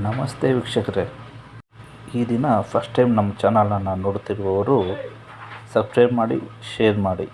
ನಮಸ್ತೆ ವೀಕ್ಷಕರೇ. ಈ ದಿನ ಫಸ್ಟ್ ಟೈಮ್ ನಮ್ಮ ಚಾನಲನ್ನು ನೋಡುತ್ತಿರುವವರು ಸಬ್ಸ್ಕ್ರೈಬ್ ಮಾಡಿ ಶೇರ್ ಮಾಡಿ.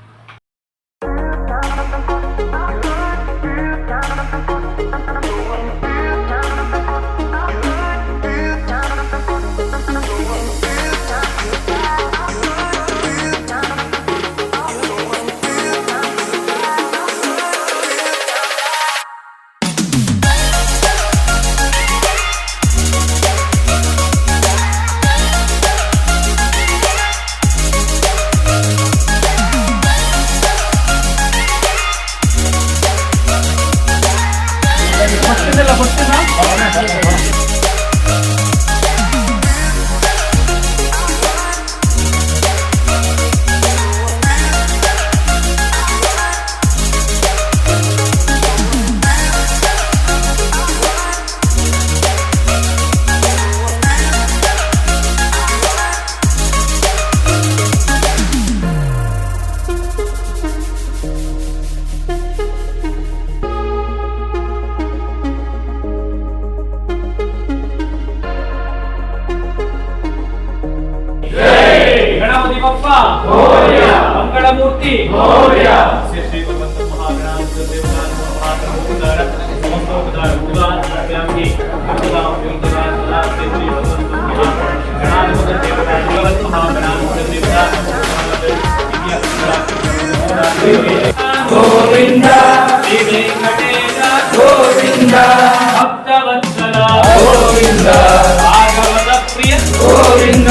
గోవింద శ్రీ వెంకటేశ గోవింద. భక్తవత్సల గోవింద. భాగవత ప్రియ? గోవింద.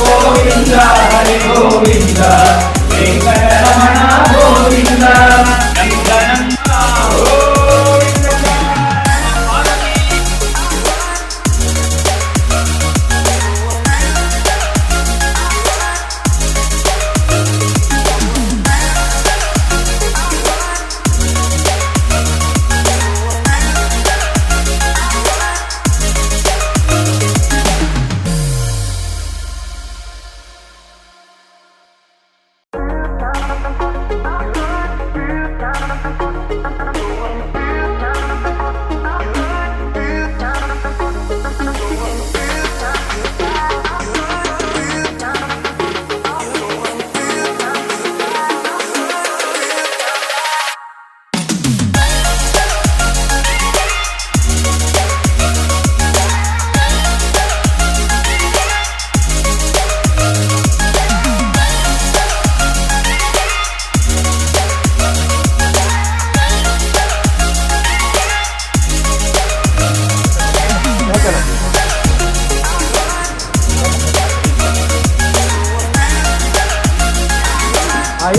గోవింద హరి గోవింద.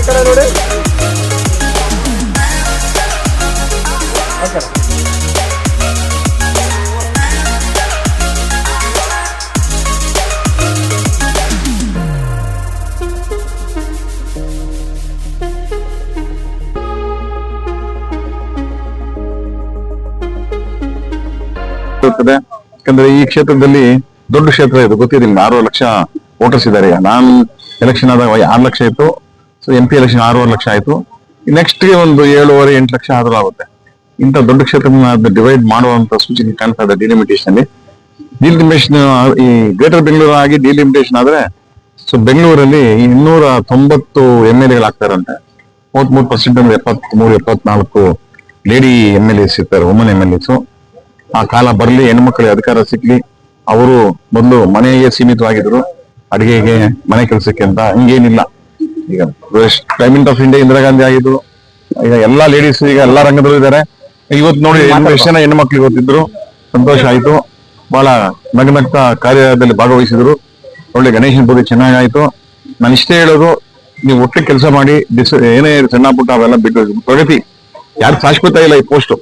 ನೋಡಿ. ಯಾಕಂದ್ರೆ ಈ ಕ್ಷೇತ್ರದಲ್ಲಿ ದೊಡ್ಡ ಕ್ಷೇತ್ರ ಇದು ಗೊತ್ತಿದೆ ನಿಮ್ಗೆ ಆರು ಲಕ್ಷ ವೋಟರ್ಸ್ ಇದ್ದಾರೆ. ನಾನು ಎಲೆಕ್ಷನ್ ಆದಾಗ ಆರು ಲಕ್ಷ ಇತ್ತು. ಸೊ ಎಂ ಪಿ ಎಲೆಕ್ಷನ್ ಆರೂವರೆ ಲಕ್ಷ ಆಯ್ತು. ನೆಕ್ಸ್ಟ್ಗೆ ಒಂದು ಏಳುವರೆ, ಎಂಟು ಲಕ್ಷ ಆದ್ರೂ ಆಗುತ್ತೆ. ಇಂಥ ದೊಡ್ಡ ಕ್ಷೇತ್ರ ಡಿವೈಡ್ ಮಾಡುವಂತ ಸೂಚನೆ ಕಾಣ್ತಾ ಇದೆ ಡಿಲಿಮಿಟೇಷನ್ ಅಲ್ಲಿ. ಡಿಲಿಮಿಟೇಷನ್ ಈ ಗ್ರೇಟರ್ ಬೆಂಗಳೂರು ಆಗಿ ಡಿಲಿಮಿಟೇಷನ್ ಆದ್ರೆ ಸೊ ಬೆಂಗಳೂರಲ್ಲಿ ಇನ್ನೂರ ತೊಂಬತ್ತು ಎಂ ಎಲ್ ಎಗಳಾಗ್ತಾರಂತೆ ಮೂವತ್ಮೂರು ಪರ್ಸೆಂಟ್ ಅಂದ್ರೆ ಎಪ್ಪತ್ಮೂರು, ಎಪ್ಪತ್ನಾಲ್ಕು ಲೇಡಿ ಎಂ ಎಲ್ ಎಸ್ ಇರ್ತಾರೆ ವುಮನ್ ಎಂ ಎಲ್ ಎಸ್ ಆ ಕಾಲ ಬರಲಿ ಹೆಣ್ಮಕ್ಳಿಗೆ ಅಧಿಕಾರ ಸಿಗ್ಲಿ, ಅವರು ಮೊದಲು ಮನೆಗೆ ಸೀಮಿತವಾಗಿದ್ರು ಅಡಿಗೆಗೆ ಮನೆ ಕೆಲಸಕ್ಕೆ ಅಂತ ಹಿಂಗೇನಿಲ್ಲ. ಈಗ prime of India Indira Gandhi ಆಗಿದ್ರು ಈಗ ಎಲ್ಲಾ ಲೇಡೀಸ್ ಈಗ ಎಲ್ಲಾ ರಂಗದಲ್ಲೂ ಇದ್ದಾರೆ. ಇವತ್ತು ನೋಡಿ ಎಷ್ಟು ಜನ ಹೆಣ್ಮಕ್ಳು ಗೊತ್ತಿದ್ರು ಸಂತೋಷ ಆಯ್ತು. ಬಹಳ ನಗನಗ್ತ ಕಾರ್ಯದಲ್ಲಿ ಭಾಗವಹಿಸಿದ್ರು. ಒಳ್ಳೆ ಗಣೇಶನ ಪೂಜೆ ಚೆನ್ನಾಗಾಯ್ತು ನಾನು ಇಷ್ಟೇ ಹೇಳೋದು ನೀವು ಒಟ್ಟಿಗೆ ಕೆಲಸ ಮಾಡಿ ಡಿಸ್ ಏನೇ ಸಣ್ಣ ಪುಟ್ಟ ಅವೆಲ್ಲ ಬಿಟ್ಟು ಪ್ರಗತಿ. ಯಾರು ಶಾಶ್ವತ ಇಲ್ಲ ಈ ಪೋಸ್ಟ್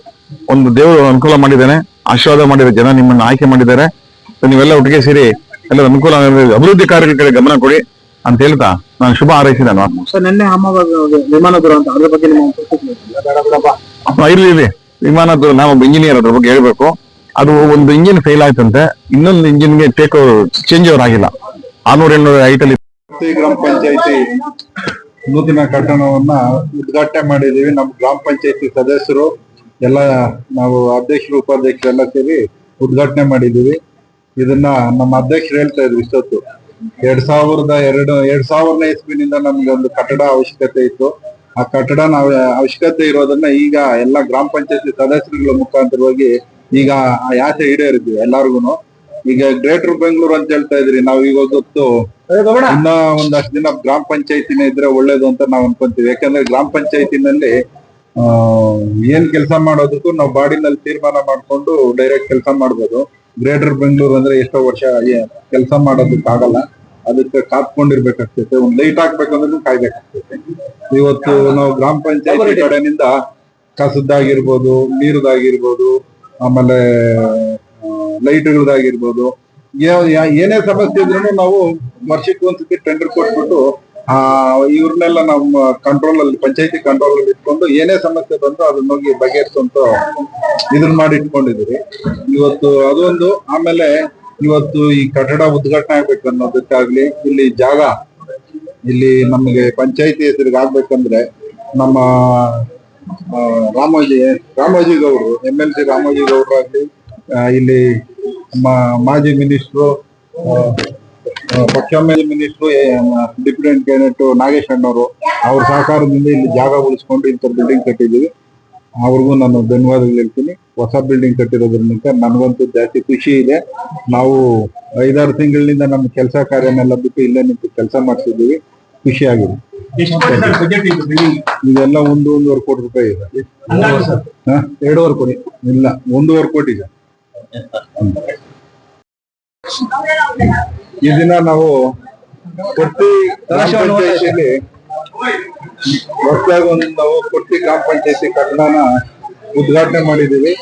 ಒಂದು ದೇವರು ಅನುಕೂಲ ಮಾಡಿದ್ದಾನೆ ಆಶೀರ್ವಾದ ಮಾಡಿದ ಜನ ನಿಮ್ಮನ್ನ ಆಯ್ಕೆ ಮಾಡಿದ್ದಾರೆ. ನೀವೆಲ್ಲ ಒಟ್ಟಿಗೆ ಸೇರಿ ಎಲ್ಲ ಅನುಕೂಲ ಅಭಿವೃದ್ಧಿ ಕಾರ್ಯಗಳ ಕಡೆ ಗಮನ ಕೊಡಿ. ಅಂತ ಹೇಳ್ತಾ ನಾನು ಶುಭ ಹಾರೈಸಿದೆ ನಾನು ಸರ್ ನಿನ್ನೆ ವಿಮಾನ ದುರಂತ ಅದ್ರ ಬಗ್ಗೆ ನಿಮ್ಮ ಇರ್ಲಿ ನಾವು ಇಂಜಿನಿಯರ್ ಅದ್ರ ಬಗ್ಗೆ ಹೇಳ್ಬೇಕು. ಅದು ಒಂದು ಇಂಜಿನ್ ಫೇಲ್ ಆಯ್ತಂತೆ ಇನ್ನೊಂದು ಇಂಜಿನ್ಗೆ ಟೇಕ್ ಓವರ್ ಚೇಂಜ್ ಓವರ್ ಆಗಿಲ್ಲ. ಆರ್ನೂರ ಎಂಟುನೂರ ಐಟಲ್ಲಿ ಗ್ರಾಮ ಪಂಚಾಯತಿ ನೂತನ ಕಟ್ಟಡವನ್ನ ಉದ್ಘಾಟನೆ ಮಾಡಿದೀವಿ ನಮ್ಮ ಗ್ರಾಮ ಪಂಚಾಯತಿ ಸದಸ್ಯರು ಎಲ್ಲ ನಾವು ಅಧ್ಯಕ್ಷರು ಉಪಾಧ್ಯಕ್ಷರು ಎಲ್ಲ ಸೇರಿ ಉದ್ಘಾಟನೆ ಮಾಡಿದೀವಿ ಇದನ್ನ ನಮ್ಮ ಅಧ್ಯಕ್ಷರು ಹೇಳ್ತಾ ಇದ್ರು ಇಷ್ಟೊತ್ತು. ಎರಡ್ ಸಾವಿರದ ಎರಡು ಎರಡ್ ಸಾವಿರನೇ ಇಸ್ವಿನಿಂದ ನಮ್ಗೆ ಒಂದು ಕಟ್ಟಡ ಅವಶ್ಯಕತೆ ಇತ್ತು. ಆ ಕಟ್ಟಡ ನಾವು ಅವಶ್ಯಕತೆ ಇರೋದನ್ನ ಈಗ ಎಲ್ಲ ಗ್ರಾಮ ಪಂಚಾಯತಿ ಸದಸ್ಯರುಗಳ ಮುಖಾಂತರವಾಗಿ ಈಗ ಆ ಯಾಸೆ ಈಡೇರಿದ್ವಿ ಎಲ್ಲಾರ್ಗುನು. ಈಗ ಗ್ರೇಟರ್ ಬೆಂಗಳೂರು ಅಂತ ಹೇಳ್ತಾ ಇದ್ರಿ ನಾವ್ ಈಗ ಗೊತ್ತು. ಇನ್ನ ಒಂದಷ್ಟು ದಿನ ಗ್ರಾಮ ಪಂಚಾಯತಿನೇ ಇದ್ರೆ ಒಳ್ಳೇದು ಅಂತ ನಾವ್ ಅನ್ಕೊಂತೀವಿ. ಯಾಕಂದ್ರೆ ಗ್ರಾಮ ಪಂಚಾಯತಿನಲ್ಲಿ ಆ ಏನ್ ಕೆಲಸ ಮಾಡೋದಕ್ಕೂ ನಾವು ಬಾಡಿನಲ್ಲಿ ತೀರ್ಮಾನ ಮಾಡ್ಕೊಂಡು ಡೈರೆಕ್ಟ್ ಕೆಲಸ ಮಾಡ್ಬೋದು. ಗ್ರೇಟರ್ ಬೆಂಗಳೂರು ಅಂದ್ರೆ ಎಷ್ಟೋ ವರ್ಷ ಕೆಲಸ ಮಾಡೋದಕ್ಕಾಗಲ್ಲ. ಅದಕ್ಕೆ ಕಾತ್ಕೊಂಡಿರ್ಬೇಕಾಗ್ತೈತೆ ಒಂದ್ ಲೈಟ್ ಹಾಕ್ಬೇಕಂದ್ರೂ ಕಾಯ್ಬೇಕಾಗ್ತೈತೆ. ಇವತ್ತು ನಾವು ಗ್ರಾಮ ಪಂಚಾಯತಿ ಕಡೆಯಿಂದ ಕಸದ್ದಾಗಿರ್ಬೋದು ನೀರುದಾಗಿರ್ಬೋದು ಆಮೇಲೆ ಲೈಟ್ಗಳದಾಗಿರ್ಬೋದು. ಏನೇ ಸಮಸ್ಯೆ ಇದ್ರೂ ನಾವು ವರ್ಷಕ್ಕೆ ಒಂದ್ಸತಿ ಟೆಂಡರ್ ಕೊಟ್ಬಿಟ್ಟು ಆ, ಇವ್ರನ್ನೆಲ್ಲ ನಮ್ಮ ಕಂಟ್ರೋಲ್ ಅಲ್ಲಿ, ಪಂಚಾಯತಿ ಕಂಟ್ರೋಲ್ ಅಲ್ಲಿ ಇಟ್ಕೊಂಡು ಏನೇ ಸಮಸ್ಯೆ ಬಂದ್ರು ಅದನ್ನ ಹೋಗಿ ಬಗೆಹರಿಸುವಂತ ಇದನ್ನ ಮಾಡಿ ಇಟ್ಕೊಂಡಿದ್ರಿ ಇವತ್ತು ಅದೊಂದು, ಆಮೇಲೆ ಇವತ್ತು ಈ ಕಟ್ಟಡ ಉದ್ಘಾಟನೆ ಆಗ್ಬೇಕು ಅನ್ನೋದಕ್ಕಾಗ್ಲಿ, ಇಲ್ಲಿ ಜಾಗ, ಇಲ್ಲಿ ನಮಗೆ ಪಂಚಾಯತಿ ಹೆಸರಿಗೆ ಆಗ್ಬೇಕಂದ್ರೆ ನಮ್ಮ ರಾಮೋಜಿ ರಾಮೋಜಿ ಗೌಡ್ರು ಎಂ ಎಲ್ ಸಿ ರಾಮೋಜಿ ಗೌಡ್ರು ಆಗ್ಲಿ ಇಲ್ಲಿ ಮಾಜಿ ಮಿನಿಸ್ಟ್ರು ಪಕ್ಷ ಮಿನಿಸ್ಟ್ರು ಡಿಪ್ಯೂಟೆಂಟ್ ಕ್ಯಾಬಿನೆಟ್ ನಾಗೇಶ್ ಅಣ್ಣವರು, ಅವ್ರ ಸಹಕಾರದಿಂದ ಇಲ್ಲಿ ಜಾಗ ಉಳಿಸ್ಕೊಂಡು ಇಂಥ ಬಿಲ್ಡಿಂಗ್ ಕಟ್ಟಿದ್ದೀವಿ. ಅವ್ರಿಗೂ ನಾನು ಧನ್ಯವಾದಗಳು ಹೇಳ್ತೀನಿ. ಹೊಸ ಬಿಲ್ಡಿಂಗ್ ಕಟ್ಟಿರೋದ್ರಿಂದ ನನಗಂತೂ ಜಾಸ್ತಿ ಖುಷಿ ಇದೆ. ನಾವು ಐದಾರು ತಿಂಗಳಿನಿಂದ ನಮ್ಮ ಕೆಲಸ ಕಾರ್ಯನೆಲ್ಲ ಬಿಟ್ಟು ಇಲ್ಲೇ ನಿಂತು ಕೆಲಸ ಮಾಡ್ತಿದ್ದೀವಿ. ಖುಷಿ ಆಗಿದೆ. ಇದೆಲ್ಲ ಒಂದು ಒಂದೂವರೆ ಕೋಟಿ ರೂಪಾಯಿ ಇದೆ? ಎರಡೂವರೆ ಕೋಟಿ. ಇಲ್ಲ, ಒಂದೂವರೆ ಕೋಟಿ ಇದೆ. ಈ ದಿನ ನಾವು ಕೊಟ್ಟಿ ಗ್ರಾಮ ಪಂಚಾಯತಿಯಲ್ಲಿ ಹೊಸದಾಗಿ ಒಂದು ನಾವು ಕೊಟ್ಟಿ ಗ್ರಾಮ ಪಂಚಾಯತಿ ಕಟ್ಟಡನ ಉದ್ಘಾಟನೆ ಮಾಡಿದೀವಿ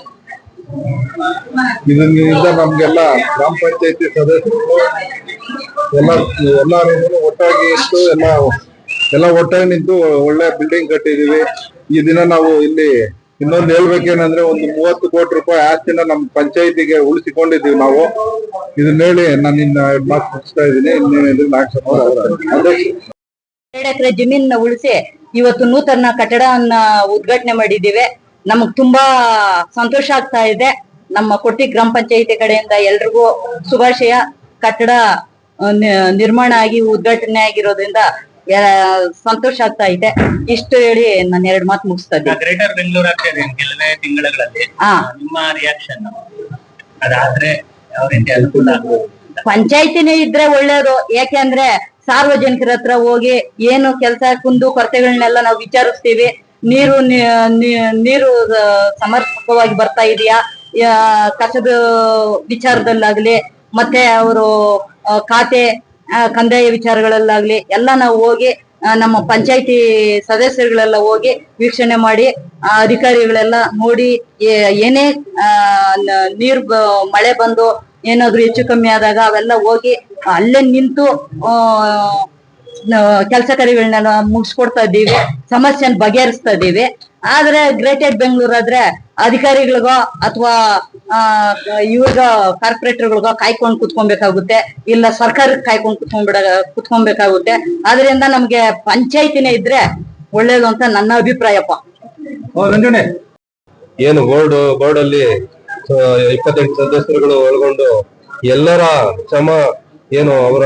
ಇದರಿಂದ ನಮ್ಗೆಲ್ಲ ಗ್ರಾಮ ಪಂಚಾಯತಿ ಸದಸ್ಯರು ಎಲ್ಲ ಎಲ್ಲರೂ ಒಟ್ಟಾಗಿ ಇಟ್ಟು ಎಲ್ಲ ಎಲ್ಲ ಒಟ್ಟಾಗಿ ನಿಂತು ಒಳ್ಳೆ ಬಿಲ್ಡಿಂಗ್ ಕಟ್ಟಿದೀವಿ ಈ ದಿನ ನಾವು ಇಲ್ಲಿ ಇನ್ನೊಂದು ಹೇಳ್ಬೇಕೇನಂದ್ರೆ ಒಂದು ಮೂವತ್ತು ಕೋಟಿ ರೂಪಾಯಿ ಆಸ್ತಿನ ನಮ್ಮ ಪಂಚಾಯತಿಗೆ ಉಳಿಸಿಕೊಂಡಿದ್ದೀವಿ ನಾವು. ಇದನ್ನ ಹೇಳಿ ನಾನು ಇನ್ನ ಮಾತು ಮುಗಿಸ್ತಾ ಇದ್ದೀನಿ. ಇನ್ನೇನಿದ್ರೆ ನಾಲ್ಕು ಎರಡು ಎಕರೆ ಜಮೀನ ಉಳಿಸಿ ಇವತ್ತು ನೂತನ ಕಟ್ಟಡವನ್ನ ಉದ್ಘಾಟನೆ ಮಾಡಿದ್ದೀವಿ. ನಮಗ್ ತುಂಬಾ ಸಂತೋಷ ಆಗ್ತಾ ಇದೆ. ನಮ್ಮ ಕೊಟ್ಟಿ ಗ್ರಾಮ ಪಂಚಾಯತಿ ಕಡೆಯಿಂದ ಎಲ್ರಿಗೂ ಶುಭಾಶಯ. ಕಟ್ಟಡ ನಿರ್ಮಾಣ ಆಗಿ ಉದ್ಘಾಟನೆ ಆಗಿರೋದ್ರಿಂದ ಸಂತೋಷ ಆಗ್ತಾ ಇದೆ. ಇಷ್ಟು ಹೇಳಿ ನಾನು ಎರಡು ಮಾತು ಮುಗಿಸ್ತಾ ಇದ್ದೀನಿ. ಗ್ರೇಟರ್ ಬೆಂಗಳೂರು ಆಗ್ತದೆ ಕೆಲವೇ ತಿಂಗಳುಗಳಲ್ಲಿ. ಹಾ. ನಿಮ್ಮ ರಿಯಾಕ್ಷನ್ ಅದಾದ್ರೆ ಯಾವ ರೀತಿ ಅನುಕೂಲ ಅಂತ. ಪಂಚಾಯತಿನೇ ಇದ್ರೆ ಒಳ್ಳೇದು. ಯಾಕೆಂದ್ರೆ ಸಾರ್ವಜನಿಕರ ಹತ್ರ ಹೋಗಿ ಏನು ಕೆಲಸ ಕುಂದು ಕೊರತೆಗಳನ್ನೆಲ್ಲ ನಾವು ವಿಚಾರಿಸ್ತೀವಿ. ನೀರು ನೀರು ಸಮರ್ಪಕವಾಗಿ ಬರ್ತಾ ಇದೆಯಾ? ಕಸದ ವಿಚಾರದಲ್ಲಾಗ್ಲಿ ಮತ್ತೆ ಅವರು ಖಾತೆ ಕಂದಾಯ ವಿಚಾರಗಳಲ್ಲಾಗ್ಲಿ ಎಲ್ಲ ನಾವು ಹೋಗಿ ನಮ್ಮ ಪಂಚಾಯತಿ ಸದಸ್ಯರುಗಳೆಲ್ಲ ಹೋಗಿ ವೀಕ್ಷಣೆ ಮಾಡಿ ಆ, ಅಧಿಕಾರಿಗಳೆಲ್ಲ ನೋಡಿ ಏನೇ ಆ, ನೀರ್ ಮಳೆ ಬಂದು ಏನಾದ್ರು ಹೆಚ್ಚು ಕಮ್ಮಿ ಆದಾಗ ಅವೆಲ್ಲ ಹೋಗಿ ಅಲ್ಲೇ ನಿಂತು ಆ ಕೆಲಸ ಕಾರ್ಯಗಳನ್ನ ಮುಗಿಸ್ಕೊಡ್ತಾ ಇದ್ದೀವಿ. ಸಮಸ್ಯೆನ ಬಗೆಹರಿಸ್ತಾ ಇದ್ದೀವಿ. ಆದ್ರೆ ಗ್ರೇಟೆಡ್ ಬೆಂಗಳೂರು ಆದ್ರೆ ಅಧಿಕಾರಿಗಳಿಗೋ ಅಥವಾ ಇವ್ರಿಗ ಕಾರ್ಪೊರೇಟರ್ಗಳಿಗೋ ಕಾಯ್ಕೊಂಡು ಕುತ್ಕೊಬೇಕಾಗುತ್ತೆ. ಇಲ್ಲ ಸರ್ಕಾರಕ್ಕೆ ಕಾಯ್ಕೊಂಡು ಕುತ್ಕೊಂಡ್ಬಿಡ ಕುತ್ಕೊಬೇಕಾಗುತ್ತೆ. ಆದ್ರಿಂದ ನಮ್ಗೆ ಪಂಚಾಯತಿನೇ ಇದ್ರೆ ಒಳ್ಳೇದು ಅಂತ ನನ್ನ ಅಭಿಪ್ರಾಯಪ್ಪ. ಏನು ಬೋರ್ಡ್ ಬೋರ್ಡ್ ಅಲ್ಲಿ ಇಪ್ಪತ್ತೆಂಟು ಸದಸ್ಯರುಗಳು ಒಳಗೊಂಡು ಎಲ್ಲರ ಶ್ರಮ ಏನು ಅವರ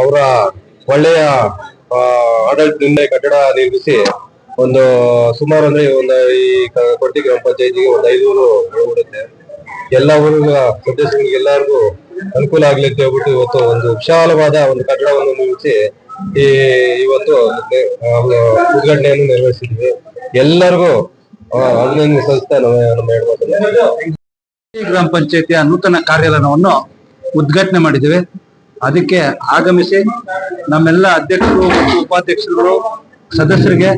ಅವರ ಒಳ್ಳೆಯ ಆಡಳಿತದಿಂದ ಕಟ್ಟಡ ನಿರ್ಮಿಸಿ ಒಂದು ಸುಮಾರು ಅಂದ್ರೆ ಒಂದು ಈ ಕೊಟ್ಟಿ ಗ್ರಾಮ ಪಂಚಾಯತಿಗೆ ಒಂದು ಐನೂರು ಒಳಗೊಡುತ್ತೆ ಎಲ್ಲ ಊರುಗಳ ಸದಸ್ಯರಿಗೆ ಎಲ್ಲರಿಗೂ ಅನುಕೂಲ ಆಗ್ಲಿ ಅಂತ ಹೇಳ್ಬಿಟ್ಟು ಇವತ್ತು ಒಂದು ವಿಶಾಲವಾದ ಒಂದು ಕಟ್ಟಡವನ್ನು ನಿರ್ಮಿಸಿ ಈ, ಇವತ್ತು ಉದ್ಘಾಟನೆಯನ್ನು ನೆರವೇರಿಸಿದ್ವಿ. ಎಲ್ಲರಿಗೂ ಅಭಿನಂದನೆ ಸಲ್ಲಿಸ್ತಾ ನಮ್ಮ ಹೇಳ್ಬೋದು ಗ್ರಾಮ ಪಂಚಾಯತಿಯ ನೂತನ ಕಾರ್ಯಾಲಯವನ್ನು ಉದ್ಘಾಟನೆ ಮಾಡಿದ್ದೇವೆ. ಅದಕ್ಕೆ ಆಗಮಿಸಿ ನಮ್ಮೆಲ್ಲ ಅಧ್ಯಕ್ಷರು ಮತ್ತು ಉಪಾಧ್ಯಕ್ಷರುಗಳು, ಸದಸ್ಯರಿಗೆ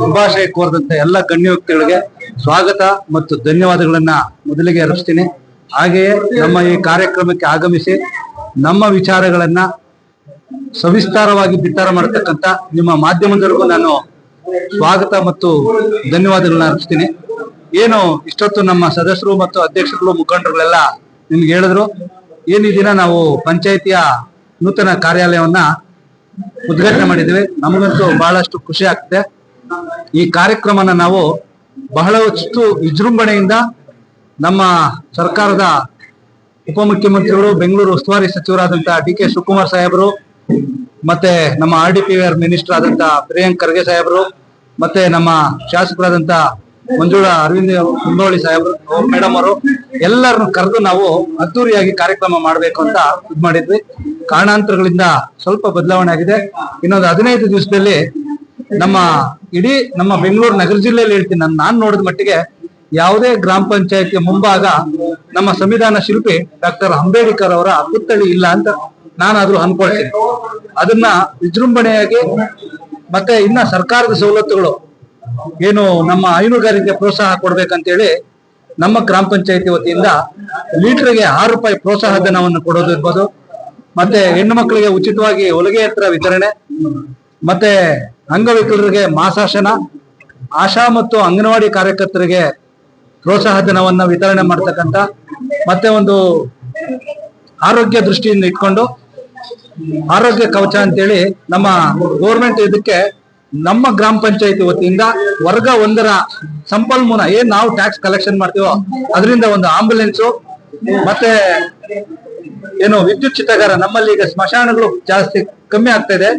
ಶುಭಾಶಯ ಕೋರಿದಂತ ಎಲ್ಲ ಗಣ್ಯ ವ್ಯಕ್ತಿಗಳಿಗೆ ಸ್ವಾಗತ ಮತ್ತು ಧನ್ಯವಾದಗಳನ್ನ ಮೊದಲಿಗೆ ಅರ್ಪಿಸ್ತೀನಿ. ಹಾಗೆಯೇ ನಮ್ಮ ಈ ಕಾರ್ಯಕ್ರಮಕ್ಕೆ ಆಗಮಿಸಿ ನಮ್ಮ ವಿಚಾರಗಳನ್ನ ಸವಿಸ್ತಾರವಾಗಿ ಬಿತ್ತಾರ ಮಾಡತಕ್ಕಂತ ನಿಮ್ಮ ಮಾಧ್ಯಮದವರೆಗೂ ನಾನು ಸ್ವಾಗತ ಮತ್ತು ಧನ್ಯವಾದಗಳನ್ನ ಅರ್ಪಿಸ್ತೀನಿ. ಏನು ಇಷ್ಟೊತ್ತು ನಮ್ಮ ಸದಸ್ಯರು ಮತ್ತು ಅಧ್ಯಕ್ಷರುಗಳು ಮುಖಂಡರುಗಳೆಲ್ಲ ನಿಮ್ಗೆ ಹೇಳಿದ್ರು. ಏನು ಈ ದಿನ ನಾವು ಪಂಚಾಯತಿಯ ನೂತನ ಕಾರ್ಯಾಲಯವನ್ನ ಉದ್ಘಾಟನೆ ಮಾಡಿದ್ದೀವಿ. ನಮಗಂತೂ ಬಹಳಷ್ಟು ಖುಷಿ ಆಗ್ತದೆ. ಈ ಕಾರ್ಯಕ್ರಮನ ನಾವು ಬಹಳಷ್ಟು ವಿಜೃಂಭಣೆಯಿಂದ ನಮ್ಮ ಸರ್ಕಾರದ ಉಪಮುಖ್ಯಮಂತ್ರಿಗಳು, ಬೆಂಗಳೂರು ಉಸ್ತುವಾರಿ ಸಚಿವರಾದಂತಹ ಡಿ ಕೆ ಶಿವಕುಮಾರ್ ಸಾಹೇಬರು, ಮತ್ತೆ ನಮ್ಮ R D P R minister ಆದಂತ ಪ್ರಿಯಾಂಕ್ ಖರ್ಗೆ ಸಾಹೇಬರು, ಮತ್ತೆ ನಮ್ಮ ಶಾಸಕರಾದಂತ ಮಂಜುಳಾ, ಅರವಿಂದ ಕುಂದೋಳಿ ಸಾಹೇಬರು ಮೇಡಮ್ ಅವರು, ಎಲ್ಲರನ್ನು ಕರೆದು ನಾವು ಅದ್ದೂರಿಯಾಗಿ ಕಾರ್ಯಕ್ರಮ ಮಾಡಬೇಕು ಅಂತ ಇದ್ ಮಾಡಿದ್ವಿ. ಕಾರಣಾಂತರಗಳಿಂದ ಸ್ವಲ್ಪ ಬದಲಾವಣೆ ಆಗಿದೆ. ಇನ್ನೊಂದು ಹದಿನೈದು ದಿವಸದಲ್ಲಿ ನಮ್ಮ ಇಡೀ ನಮ್ಮ ಬೆಂಗಳೂರು ನಗರ ಜಿಲ್ಲೆಯಲ್ಲಿ ಹೇಳ್ತೀನಿ, ನಾನು ನಾನ್ ನೋಡಿದ ಮಟ್ಟಿಗೆ ಯಾವುದೇ ಗ್ರಾಮ ಪಂಚಾಯತಿಯ ಮುಂಭಾಗ ನಮ್ಮ ಸಂವಿಧಾನ ಶಿಲ್ಪಿ ಡಾಕ್ಟರ್ ಅಂಬೇಡ್ಕರ್ ಅವರ ಪುತ್ಥಳಿ ಇಲ್ಲ ಅಂತ ನಾನಾದ್ರೂ ಅನ್ಕೊಳ್ತೀನಿ. ಅದನ್ನ ವಿಜೃಂಭಣೆಯಾಗಿ ಮತ್ತೆ ಇನ್ನ ಸರ್ಕಾರದ ಸವಲತ್ತುಗಳು ಏನು ನಮ್ಮ ಹೈನುಗಾರಿಕೆ ಪ್ರೋತ್ಸಾಹ ಕೊಡ್ಬೇಕಂತೇಳಿ ನಮ್ಮ ಗ್ರಾಮ ಪಂಚಾಯತಿ ವತಿಯಿಂದ ಲೀಟರ್ಗೆ ಆರು ರೂಪಾಯಿ ಪ್ರೋತ್ಸಾಹ ಧನವನ್ನು ಕೊಡೋದು ಇರ್ಬೋದು. ಮತ್ತೆ ಹೆಣ್ಣು ಮಕ್ಕಳಿಗೆ ಉಚಿತವಾಗಿ ಹೊಲಿಗೆ ಯಂತ್ರ ವಿತರಣೆ, ಮತ್ತೆ ಅಂಗವಿಕಲರಿಗೆ ಮಾಸಾಶನ, ಆಶಾ ಮತ್ತು ಅಂಗನವಾಡಿ ಕಾರ್ಯಕರ್ತರಿಗೆ ಪ್ರೋತ್ಸಾಹ ಧನವನ್ನ ವಿತರಣೆ ಮಾಡ್ತಕ್ಕಂತ ಮತ್ತೆ ಒಂದು ಆರೋಗ್ಯ ದೃಷ್ಟಿಯಿಂದ ಇಟ್ಕೊಂಡು, ಆರೋಗ್ಯ ಕವಚ ಅಂತೇಳಿ ನಮ್ಮ ಗೋರ್ಮೆಂಟ್ ಇದಕ್ಕೆ ನಮ್ಮ ಗ್ರಾಮ ಪಂಚಾಯತಿ ವತಿಯಿಂದ ವರ್ಗ ಒಂದರ ಸಂಪನ್ಮೂಲ ಏನ್ ನಾವು ಟ್ಯಾಕ್ಸ್ ಕಲೆಕ್ಷನ್ ಮಾಡ್ತೀವೋ ಅದರಿಂದ ಒಂದು ಆಂಬುಲೆನ್ಸ್ ಮತ್ತೆ ಏನು ವಿದ್ಯುತ್ ಚಿತಗಾರ ನಮ್ಮಲ್ಲಿ ಈಗ ಸ್ಮಶಾನಗಳು ಜಾಸ್ತಿ ಕಮ್ಮಿ ಆಗ್ತಾ ಇದೆ.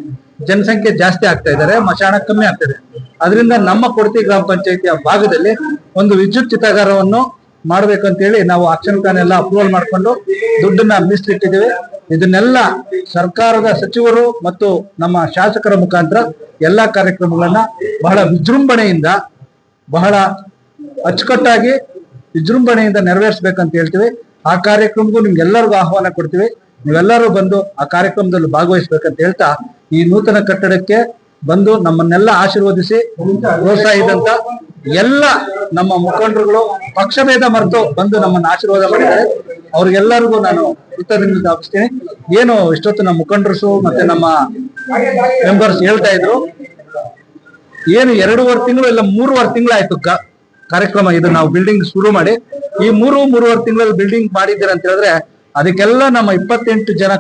ಜನಸಂಖ್ಯೆ ಜಾಸ್ತಿ ಆಗ್ತಾ ಇದಾರೆ ಮಶಾನ ಕಮ್ಮಿ ಆಗ್ತಾ ಇದೆ. ಅದರಿಂದ ನಮ್ಮ ಕೊಡತಿ ಗ್ರಾಮ ಪಂಚಾಯತಿಯ ಭಾಗದಲ್ಲಿ ಒಂದು ವಿದ್ಯುತ್ ಚಿತಾಗಾರವನ್ನು ಮಾಡ್ಬೇಕಂತೇಳಿ ನಾವು ಆಕ್ಷನ್ ಪ್ಲಾನ್ ಎಲ್ಲ ಅಪ್ರೂವಲ್ ಮಾಡ್ಕೊಂಡು ದುಡ್ಡನ್ನ ಮೀಸಲಿಟ್ಟಿದ್ದೀವಿ ಇದನ್ನೆಲ್ಲ ಸರ್ಕಾರದ ಸಚಿವರು ಮತ್ತು ನಮ್ಮ ಶಾಸಕರ ಮುಖಾಂತರ ಎಲ್ಲಾ ಕಾರ್ಯಕ್ರಮಗಳನ್ನ ಬಹಳ ವಿಜೃಂಭಣೆಯಿಂದ, ಬಹಳ ಅಚ್ಚುಕಟ್ಟಾಗಿ ವಿಜೃಂಭಣೆಯಿಂದ ನೆರವೇರಿಸಬೇಕಂತ ಹೇಳ್ತೀವಿ. ಆ ಕಾರ್ಯಕ್ರಮಕ್ಕೂ ನಿಮ್ಗೆಲ್ಲರಿಗೂ ಆಹ್ವಾನ ಕೊಡ್ತೀವಿ. ನೀವೆಲ್ಲರೂ ಬಂದು ಆ ಕಾರ್ಯಕ್ರಮದಲ್ಲಿ ಭಾಗವಹಿಸ್ಬೇಕಂತ ಹೇಳ್ತಾ ಈ ನೂತನ ಕಟ್ಟಡಕ್ಕೆ ಬಂದು ನಮ್ಮನ್ನೆಲ್ಲ ಆಶೀರ್ವದಿಸಿ, ಪ್ರೋತ್ಸಾಹಿಸಿದಂತ ಎಲ್ಲ ನಮ್ಮ ಮುಖಂಡರುಗಳು ಪಕ್ಷಭೇದ ಮರೆತು ಬಂದು ನಮ್ಮನ್ನ ಆಶೀರ್ವಾದ ಮಾಡಿದ್ದಾರೆ. ಅವ್ರಿಗೆಲ್ಲರಿಗೂ ನಾನು ಕೃತಜ್ಞತೆ ಏನು ಇಷ್ಟೊತ್ತು ನಮ್ಮ ಮುಖಂಡರು ಮತ್ತೆ ನಮ್ಮ ಮೆಂಬರ್ಸ್ ಹೇಳ್ತಾ ಇದ್ರು. ಏನು ಎರಡೂವರೆ ತಿಂಗಳು ಇಲ್ಲ, ಮೂರುವರೆ ತಿಂಗಳಾಯ್ತು ಆಯ್ತು ಕಾರ್ಯಕ್ರಮ ಇದು ನಾವು ಬಿಲ್ಡಿಂಗ್ ಶುರು ಮಾಡಿ. ಈ ಮೂರು, ಮೂರುವರೆ ತಿಂಗಳಲ್ಲಿ ಬಿಲ್ಡಿಂಗ್ ಮಾಡಿದ್ದೀರ ಅಂತ ಹೇಳಿದ್ರೆ ಅದಕ್ಕೆಲ್ಲ ನಮ್ಮ ಇಪ್ಪತ್ತೆಂಟು ಜನ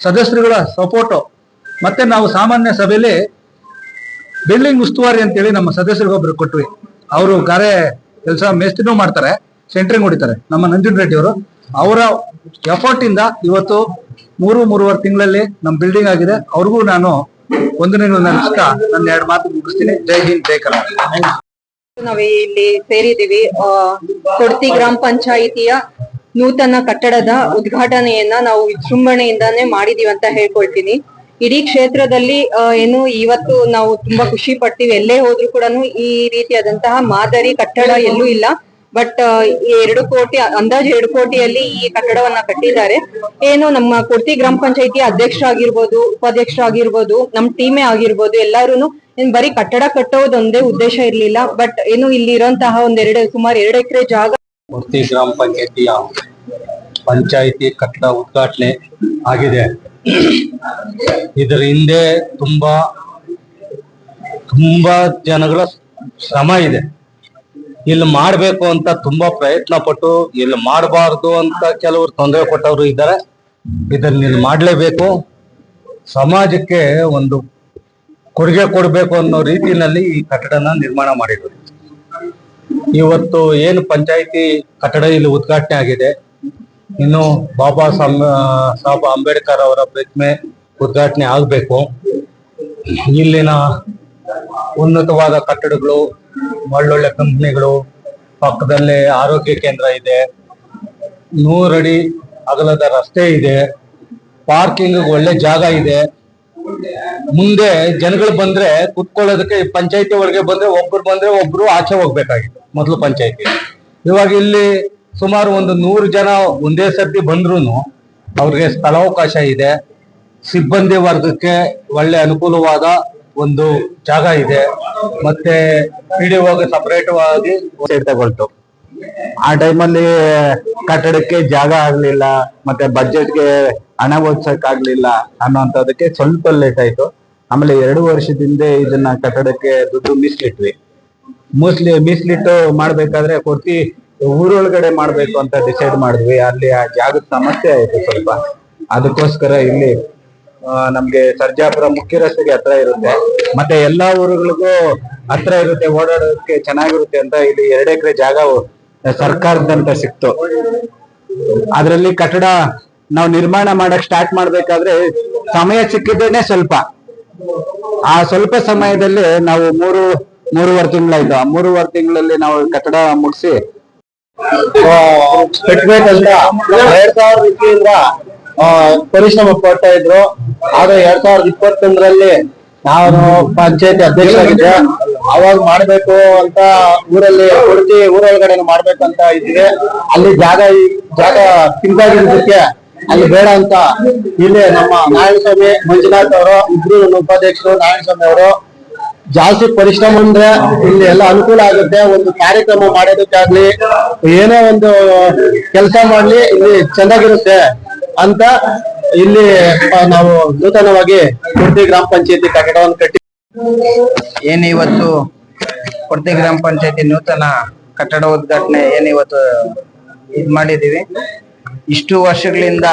ಸದಸ್ಯರುಗಳ ಸಪೋರ್ಟು ಮತ್ತೆ ನಾವು ಸಾಮಾನ್ಯ ಸಭೆಯಲ್ಲಿ ಬಿಲ್ಡಿಂಗ್ ಉಸ್ತುವಾರಿ ಅಂತೇಳಿ ನಮ್ಮ ಸದಸ್ಯರಿಗೊಬ್ರು ಕೊಟ್ವಿ. ಅವರು ಗಾರೆ ಕೆಲಸ ಮೇಸ್ತ್ರಿನೂ ಮಾಡ್ತಾರೆ ಸೆಂಟ್ರಿಂಗ್ ಹೊಡಿತಾರೆ. ನಮ್ಮ ನಂಜುನ್ ರೆಡ್ಡಿ ಅವರು. ಅವರ ಎಫರ್ಟ್ ಇಂದ ಇವತ್ತು ಮೂರು ಮೂರುವರೆ ತಿಂಗಳಲ್ಲಿ ನಮ್ಮ ಬಿಲ್ಡಿಂಗ್ ಆಗಿದೆ. ಅವ್ರಿಗೂ ನಾನು ವಂದನೆಗಳು ನಡೆಸ್ತಾ ನನ್ನ ಎರಡು ಮಾತು ಮುಗಿಸ್ತೀನಿ. ಜೈ ಹಿಂದ್ ಜೈ ಕರ್ನಾಟಕ. ನಾವ್ ಇಲ್ಲಿ ಸೇರಿದೀವಿ ಆ, ಕೊಡ್ತಿ ಗ್ರಾಮ ಪಂಚಾಯಿತಿಯ ನೂತನ ಕಟ್ಟಡದ ಉದ್ಘಾಟನೆಯನ್ನ ನಾವು ವಿಜೃಂಭಣೆಯಿಂದಾನೇ ಮಾಡಿದೀವಿ ಅಂತ ಹೇಳ್ಕೊಳ್ತೀನಿ. ಇಡೀ ಕ್ಷೇತ್ರದಲ್ಲಿ ಏನು ಇವತ್ತು ನಾವು ತುಂಬಾ ಖುಷಿ ಪಡ್ತೀವಿ. ಎಲ್ಲೇ ಹೋದ್ರು ಕೂಡ ಈ ರೀತಿಯಾದಂತಹ ಮಾದರಿ ಕಟ್ಟಡ ಎಲ್ಲೂ ಇಲ್ಲ. ಬಟ್ ಎರಡು ಕೋಟಿ, ಅಂದಾಜು ಎರಡು ಕೋಟಿಯಲ್ಲಿ ಈ ಕಟ್ಟಡವನ್ನ ಕಟ್ಟಿದ್ದಾರೆ. ಏನು ನಮ್ಮ ಕುರ್ತಿ ಗ್ರಾಮ ಪಂಚಾಯತಿ ಉಪಾಧ್ಯಕ್ಷ ಆಗಿರ್ಬೋದು ನಮ್ ಟೀಮೇ ಆಗಿರ್ಬೋದು ಎಲ್ಲಾರು ಬರೀ ಕಟ್ಟಡ ಕಟ್ಟೋದೊಂದೇ ಉದ್ದೇಶ ಇರ್ಲಿಲ್ಲ. ಬಟ್, ಏನು ಇಲ್ಲಿ ಇರುವಂತಹ ಎರಡು ಸುಮಾರು ಎರಡು ಎಕರೆ ಜಾಗ ಕುರ್ತಿ ಗ್ರಾಮ ಪಂಚಾಯತಿಯ ಪಂಚಾಯತಿ ಕಟ್ಟಡ ಉದ್ಘಾಟನೆ ಆಗಿದೆ. ಇದರ ಹಿಂದೆ ತುಂಬಾ ತುಂಬಾ ಜನಗಳ ಶ್ರಮ ಇದೆ. ಇಲ್ಲಿ ಮಾಡಬೇಕು ಅಂತ ತುಂಬಾ ಪ್ರಯತ್ನ ಪಟ್ಟು ಇಲ್ಲಿ ಮಾಡಬಾರ್ದು ಅಂತ ಕೆಲವರು ತೊಂದರೆ ಕೊಟ್ಟವರು ಇದ್ದಾರೆ. ಇದನ್ನ ಇಲ್ಲಿ ಮಾಡಲೇಬೇಕು. ಸಮಾಜಕ್ಕೆ ಒಂದು ಕೊಡುಗೆ ಕೊಡಬೇಕು ಅನ್ನೋ ರೀತಿಯಲ್ಲಿ ಈ ಕಟ್ಟಡನ ನಿರ್ಮಾಣ ಮಾಡಿದ್ರು. ಇವತ್ತು ಏನು ಪಂಚಾಯಿತಿ ಕಟ್ಟಡ ಇಲ್ಲಿ ಉದ್ಘಾಟನೆ ಆಗಿದೆ. ಇನ್ನು ಬಾಬಾ ಸಾಹೇಬ್ ಅಂಬೇಡ್ಕರ್ ಅವರ ಪ್ರತಿಮೆ ಉದ್ಘಾಟನೆ ಆಗಬೇಕು. ಇಲ್ಲಿನ ಉನ್ನತವಾದ ಕಟ್ಟಡಗಳು ಒಳ್ಳೊಳ್ಳೆ ಕಂಪ್ನಿಗಳು, ಪಕ್ಕದಲ್ಲೇ ಆರೋಗ್ಯ ಕೇಂದ್ರ ಇದೆ. ನೂರಡಿ ಅಗಲದ ರಸ್ತೆ ಇದೆ. ಪಾರ್ಕಿಂಗ್ ಒಳ್ಳೆ ಜಾಗ ಇದೆ. ಮುಂದೆ ಜನಗಳು ಬಂದ್ರೆ ಕುತ್ಕೊಳ್ಳೋದಕ್ಕೆ ಪಂಚಾಯತಿ ಒಳಗೆ ಬಂದ್ರೆ ಒಬ್ರು ಬಂದ್ರೆ ಒಬ್ರು ಆಚೆ ಹೋಗ್ಬೇಕಾಗಿತ್ತು, ಮೊದಲು ಪಂಚಾಯತಿ. ಇವಾಗ ಇಲ್ಲಿ ಸುಮಾರು ಒಂದು ನೂರು ಜನ ಒಂದೇ ಸರ್ತಿ ಬಂದ್ರು ಅವ್ರಿಗೆ ಸ್ಥಳಾವಕಾಶ ಇದೆ. ಸಿಬ್ಬಂದಿ ವರ್ಗಕ್ಕೆ ಒಳ್ಳೆ ಅನುಕೂಲವಾದ ಒಂದು ಜಾಗ ಇದೆ. ಮತ್ತೆ ಪಿಡಿಒಗೆ ಸಪರೇಟ್ ಆಗಿ ತಗೊಳ್ತು. ಆ ಟೈಮಲ್ಲಿ ಕಟ್ಟಡಕ್ಕೆ ಜಾಗ ಆಗ್ಲಿಲ್ಲ, ಮತ್ತೆ ಬಜೆಟ್ಗೆ ಹಣ ಓದ್ಸಕ್ ಆಗ್ಲಿಲ್ಲ ಅನ್ನೋಂಥದಕ್ಕೆ ಸ್ವಲ್ಪ ಲೇಟ್ ಆಯ್ತು. ಆಮೇಲೆ ಎರಡು ವರ್ಷದಿಂದ ಇದನ್ನ ಕಟ್ಟಡಕ್ಕೆ ದುಡ್ಡು ಮೀಸಲಿಟ್ವಿ. ಮೀಸ್ಲಿ ಮೀಸಲಿಟ್ಟು ಮಾಡ್ಬೇಕಾದ್ರೆ ಕೊಡ್ತಿ ಊರೊಳಗಡೆ ಮಾಡ್ಬೇಕು ಅಂತ ಡಿಸೈಡ್ ಮಾಡಿದ್ವಿ. ಅಲ್ಲಿ ಆ ಜಾಗದ ಸಮಸ್ಯೆ ಆಯ್ತು ಸ್ವಲ್ಪ. ಅದಕ್ಕೋಸ್ಕರ ಇಲ್ಲಿ ನಮ್ಗೆ ಸರ್ಜಾಪುರ ಮುಖ್ಯ ರಸ್ತೆಗೆ ಹತ್ರ ಇರುತ್ತೆ. ಮತ್ತೆ ಎಲ್ಲಾ ಊರುಗಳಿಗೂ ಹತ್ರ ಇರುತ್ತೆ. ಓಡಾಡೋದಕ್ಕೆ ಚೆನ್ನಾಗಿರುತ್ತೆ ಅಂತ ಇಲ್ಲಿ ಎರಡು ಎಕರೆ ಜಾಗ ಸರ್ಕಾರದಂತ ಸಿಕ್ತು. ಅದ್ರಲ್ಲಿ ಕಟ್ಟಡ ನಾವು ನಿರ್ಮಾಣ ಮಾಡಕ್ ಸ್ಟಾರ್ಟ್ ಮಾಡ್ಬೇಕಾದ್ರೆ ಸಮಯ ಸಿಕ್ಕಿದ್ದೇನೆ ಸ್ವಲ್ಪ. ಆ ಸ್ವಲ್ಪ ಸಮಯದಲ್ಲಿ ನಾವು ಮೂರು, ಮೂರುವರೆ ತಿಂಗಳಾಯ್ತು. ಆ ಮೂರುವರೆ ತಿಂಗಳಲ್ಲಿ ನಾವು ಕಟ್ಟಡ ಮುಗಿಸಿ ಕಟ್ಬೇಕಂತ ಎರಡ್ ಸಾವಿರದ ಇಪ್ಪತ್ತಿಂದ ಪರಿಶ್ರಮ ಪಡ್ತಾ ಇದ್ರು. ಆದ್ರೆ ಎರಡ್ ಸಾವಿರದ ಇಪ್ಪತ್ತೊಂದರಲ್ಲಿ ನಾನು ಪಂಚಾಯತಿ ಅಧ್ಯಕ್ಷರಾಗಿದ್ದೆ. ಅವಾಗ ಮಾಡ್ಬೇಕು ಅಂತ ಊರಲ್ಲಿ, ಕೊಡ್ತಿ ಊರೊಳಗಡೆ ಮಾಡ್ಬೇಕು ಅಂತ ಇದ್ದೀವಿ ಅಲ್ಲಿ ಜಾಗ ಜಾಗ ಕಿಂತಾಗಿರೋದಕ್ಕೆ ಅಲ್ಲಿ ಬೇಡ ಅಂತ ಇಲ್ಲಿ ನಮ್ಮ ನಾರಾಯಣಸ್ವಾಮಿ, ಮಂಜುನಾಥ್ ಅವರು, ಇಬ್ರು ಉಪಾಧ್ಯಕ್ಷರು, ನಾರಾಯಣಸ್ವಾಮಿ ಅವರು ಜಾಸ್ತಿ ಪರಿಶ್ರಮ ಅಂದ್ರೆ ಇಲ್ಲಿ ಎಲ್ಲ ಅನುಕೂಲ ಆಗುತ್ತೆ. ಒಂದು ಕಾರ್ಯಕ್ರಮ ಮಾಡೋದಕ್ಕಾಗ್ಲಿ, ಏನೋ ಒಂದು ಕೆಲಸ ಮಾಡ್ಲಿ, ಇಲ್ಲಿ ಚೆನ್ನಾಗಿರುತ್ತೆ ಅಂತ ಇಲ್ಲಿ ನಾವು ನೂತನವಾಗಿ ಕುರ್ತಿ ಗ್ರಾಮ ಪಂಚಾಯತಿ ಕಟ್ಟಡವನ್ನು ಕಟ್ಟಿ ಏನ್ ಇವತ್ತು ಕೊಡ್ತಿ ಗ್ರಾಮ ಪಂಚಾಯತಿ ನೂತನ ಕಟ್ಟಡ ಉದ್ಘಾಟನೆ ಏನ್ ಇವತ್ತು ಇದ್ ಮಾಡಿದೀವಿ ಇಷ್ಟು ವರ್ಷಗಳಿಂದ,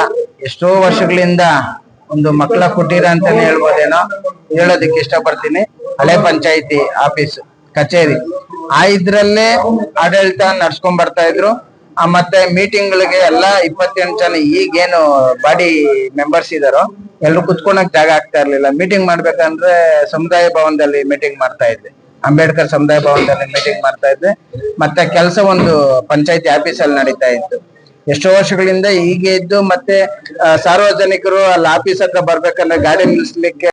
ಎಷ್ಟೋ ವರ್ಷಗಳಿಂದ ಒಂದು ಮಕ್ಕಳ ಕುಟೀರ ಅಂತಾನೆ ಹೇಳ್ಬೋದೇನೋ, ಹೇಳೋದಕ್ಕೆ ಇಷ್ಟಪಡ್ತೀನಿ. ಹಳೆ ಪಂಚಾಯತಿ ಆಫೀಸ್, ಕಚೇರಿ. ಆ ಇದ್ರಲ್ಲೇ ಆಡಳಿತ ನಡ್ಸ್ಕೊಂಡ್ ಬರ್ತಾ ಇದ್ರು. ಮತ್ತೆ ಮತ್ತೆ ಮೀಟಿಂಗ್ಗಳಿಗೆ ಎಲ್ಲ ಇಪ್ಪತ್ತೆಂಟು ಜನ ಈಗೇನು ಬಾಡಿ ಮೆಂಬರ್ಸ್ ಇದಾರೋ, ಎಲ್ರು ಕುತ್ಕೊಳಕ್ ಜಾಗ ಆಗ್ತಾ ಇರ್ಲಿಲ್ಲ. ಮೀಟಿಂಗ್ ಮಾಡ್ಬೇಕಂದ್ರೆ ಸಮುದಾಯ ಭವನದಲ್ಲಿ ಮೀಟಿಂಗ್ ಮಾಡ್ತಾ ಇದ್ದೆ. ಅಂಬೇಡ್ಕರ್ ಸಮುದಾಯ ಭವನದಲ್ಲಿ ಮೀಟಿಂಗ್ ಮಾಡ್ತಾ ಇದ್ದೆ. ಮತ್ತೆ ಕೆಲಸ ಒಂದು ಪಂಚಾಯತಿ ಆಫೀಸ್ ಅಲ್ಲಿ ನಡೀತಾ ಇತ್ತು. ಎಷ್ಟೋ ವರ್ಷಗಳಿಂದ ಹೀಗೆ ಇದ್ದು ಮತ್ತೆ ಸಾರ್ವಜನಿಕರು ಅಲ್ಲಿ ಆಫೀಸ್ ಹತ್ರ ಬರ್ಬೇಕಂದ್ರೆ ಗಾಡಿ ನಿಲ್ಸ್ಲಿಕ್ಕೆ